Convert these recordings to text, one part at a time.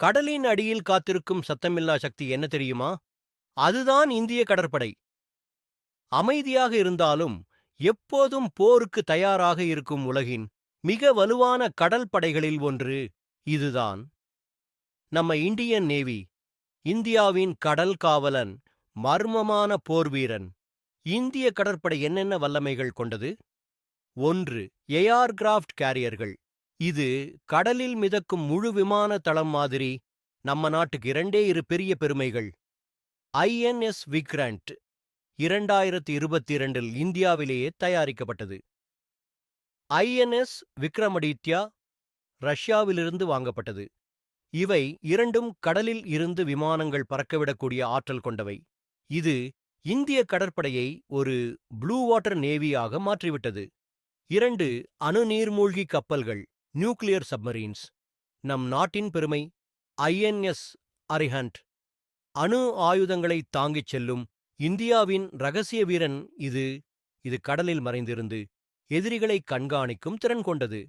கடலின் அடியில் காத்திருக்கும் சத்தமில்லா சக்தி என்ன தெரியுமா? அதுதான் இந்திய கடற்படை. அமைதியாக இருந்தாலும் எப்போதும் போருக்கு தயாராக இருக்கும் உலகின் மிக வலுவான கடல் படைகளில் ஒன்று இதுதான். நம்ம இந்தியன் நேவி இந்தியாவின் கடல் காவலன் மர்மமான போர்வீரன் இந்திய கடற்படை என்னென்ன வல்லமைகள் கொண்டது? ஒன்று ஏர்கிராஃப்ட் கேரியர்கள். இது கடலில் மிதக்கும் முழு விமான தளம் மாதிரி நம்ம நாட்டுக்கு இரண்டே இரு பெரிய பெருமைகள். ஐஎன்எஸ் விக்ராண்ட் இரண்டாயிரத்தி இருபத்தி இரண்டில் இந்தியாவிலேயே தயாரிக்கப்பட்டது. ஐஎன்எஸ் விக்ரமடித்யா ரஷ்யாவிலிருந்து வாங்கப்பட்டது. இவை இரண்டும் கடலில் இருந்து விமானங்கள் பறக்கவிடக்கூடிய ஆற்றல் கொண்டவை. இது இந்திய கடற்படையை ஒரு ப்ளூ வாட்டர் நேவியாக மாற்றிவிட்டது. இரண்டு அணு நீர்மூழ்கி கப்பல்கள் நியூக்ளியர் சப்மரீன்ஸ். நம் நாட்டின் பெருமை ஐஎன்எஸ் அரிஹண்ட். அணு ஆயுதங்களை தாங்கிச் செல்லும் இந்தியாவின் ரகசிய வீரன் இது. இது கடலில் மறைந்திருந்து எதிரிகளை கண்காணிக்கும் திறன் கொண்டது.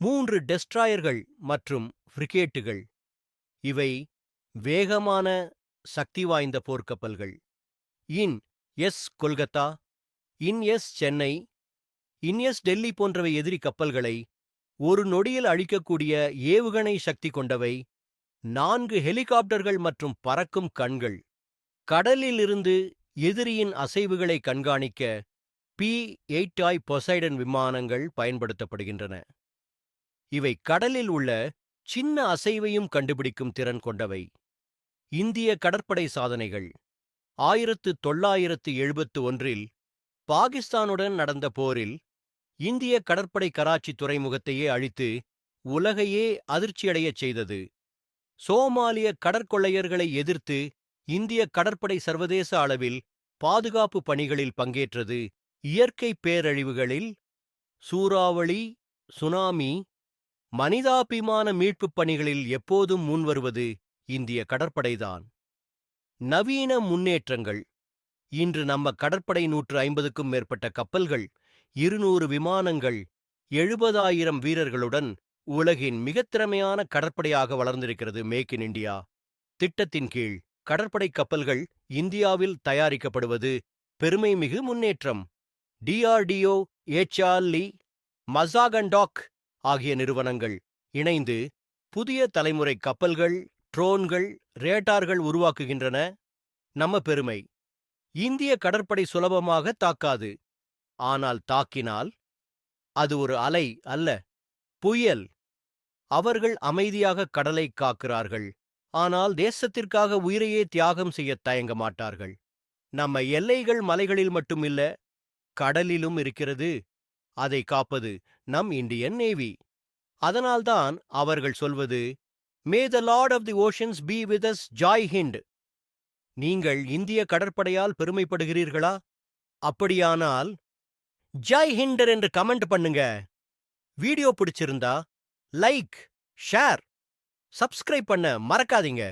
மூன்று டெஸ்ட்ராயர்கள் மற்றும் ஃப்ரிகேட்டுகள். இவை வேகமான சக்தி வாய்ந்த போர்க்கப்பல்கள். INS Kolkata INS Chennai INS Delhi போன்றவை எதிரி கப்பல்களை ஒரு நொடியில் அழிக்கக்கூடிய ஏவுகணை சக்தி கொண்டவை நான்கு ஹெலிகாப்டர்கள் மற்றும் பறக்கும் கண்கள். கடலிலிருந்து எதிரியின் அசைவுகளை கண்காணிக்க பி எயிட்டாய் பொசைடன் விமானங்கள் பயன்படுத்தப்படுகின்றன. இவை கடலில் உள்ள சின்ன அசைவையும் கண்டுபிடிக்கும் திறன் கொண்டவை. இந்திய கடற்படை சாதனைகள். ஆயிரத்து தொள்ளாயிரத்து எழுபத்து ஒன்றில் பாகிஸ்தானுடன் நடந்த போரில் இந்திய கடற்படை கராச்சி துறைமுகத்தையே அழித்து உலகையே அதிர்ச்சியடையச் செய்தது. சோமாலிய கடற்கொள்ளையர்களை எதிர்த்து இந்திய கடற்படை சர்வதேச அளவில் பாதுகாப்பு பணிகளில் பங்கேற்றது. இயற்கை பேரழிவுகளில் சூறாவளி சுனாமி மனிதாபிமான மீட்புப் பணிகளில் எப்போதும் முன்வருவது இந்திய கடற்படைதான். நவீன முன்னேற்றங்கள். இன்று நம்ம கடற்படை நூற்று ஐம்பதுக்கும் மேற்பட்ட கப்பல்கள் இருநூறு விமானங்கள் எழுபதாயிரம் வீரர்களுடன் உலகின் மிகத் திறமையான கடற்படையாக வளர்ந்திருக்கிறது மேக் இன் இண்டியா திட்டத்தின் கீழ் கடற்படை கப்பல்கள் இந்தியாவில் தயாரிக்கப்படுவது பெருமைமிகு முன்னேற்றம். டிஆர்டிஓ ஏச்ஆர்லி மசாகண்டாக் ஆகிய நிறுவனங்கள் இணைந்து புதிய தலைமுறை கப்பல்கள் ட்ரோன்கள் ரேட்டார்கள் உருவாக்குகின்றன. நம்ம பெருமை இந்திய கடற்படை சுலபமாக தாக்காது. ஆனால் தாக்கினால் அது ஒரு அலை அல்ல புயல். அவர்கள் அமைதியாக கடலை காக்கிறார்கள். ஆனால் தேசத்திற்காக உயிரையே தியாகம் செய்ய தயங்க மாட்டார்கள். நம்ம எல்லைகள் மலைகளில் மட்டுமில்ல கடலிலும் இருக்கிறது. அதை காப்பது நம் இந்தியன் நேவி. அதனால்தான் அவர்கள் சொல்வது may the lord of the oceans be with us Jai Hind நீங்கள் இந்திய கடற்படையால் பெருமைப்படுகிறீர்களா? அப்படியானால் ஜெய் ஹிண்டர் என்று கமெண்ட் பண்ணுங்க. வீடியோ பிடிச்சிருந்தா லைக் ஷேர் சப்ஸ்கிரைப் பண்ண மறக்காதீங்க.